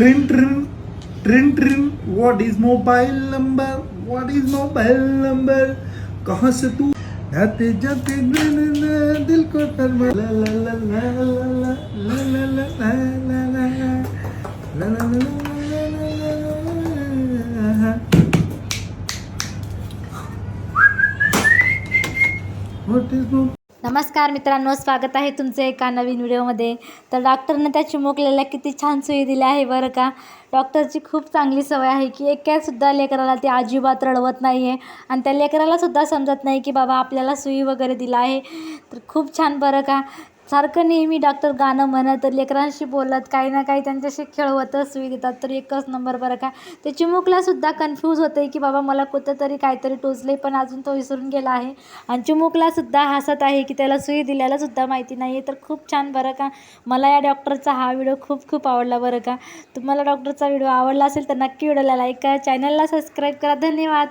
ट्रिन ट्रिन ट्रिन ट्रिन what is mobile number what is mobile number कहाँ से तू जाते जाते दिल को फरमा ला ला ला ला ला ला ला ला ला ला ला ला ला ला ला What is नमस्कार मित्रांनो स्वागत आहे तुमचं एका नवीन व्हिडिओमध्ये. तर डॉक्टरनं त्या चिमुकलेल्या किती छान सुई दिल्या आहे बरं का? डॉक्टरची खूप चांगली सवय आहे की एक्यासुद्धा लेकराला ते अजिबात रडवत नाही आहे आणि त्या लेकरालासुद्धा समजत नाही की बाबा आपल्याला सुई वगैरे दिला आहे. तर खूप छान बरं का? सारखं नेहमी डॉक्टर गाणं म्हणत लेकरांशी बोलत काही ना काही त्यांच्याशी खेळवतच सुई देतात. तर एकच नंबर बरं का? ते चिमुकलासुद्धा कन्फ्यूज होते की बाबा मला कुठंतरी काहीतरी टोचले पण अजून तो विसरून गेला आहे. आणि चिमुकलासुद्धा हसत आहे की त्याला सुई दिल्यालासुद्धा माहिती नाही आहे तर खूप छान बरं का? मला या डॉक्टरचा हा व्हिडिओ खूप खूप आवडला बरं का? तुम्हाला डॉक्टरचा व्हिडिओ आवडला असेल तर नक्की व्हिडिओला लाईक करा. चॅनलला सबस्क्राईब करा. धन्यवाद!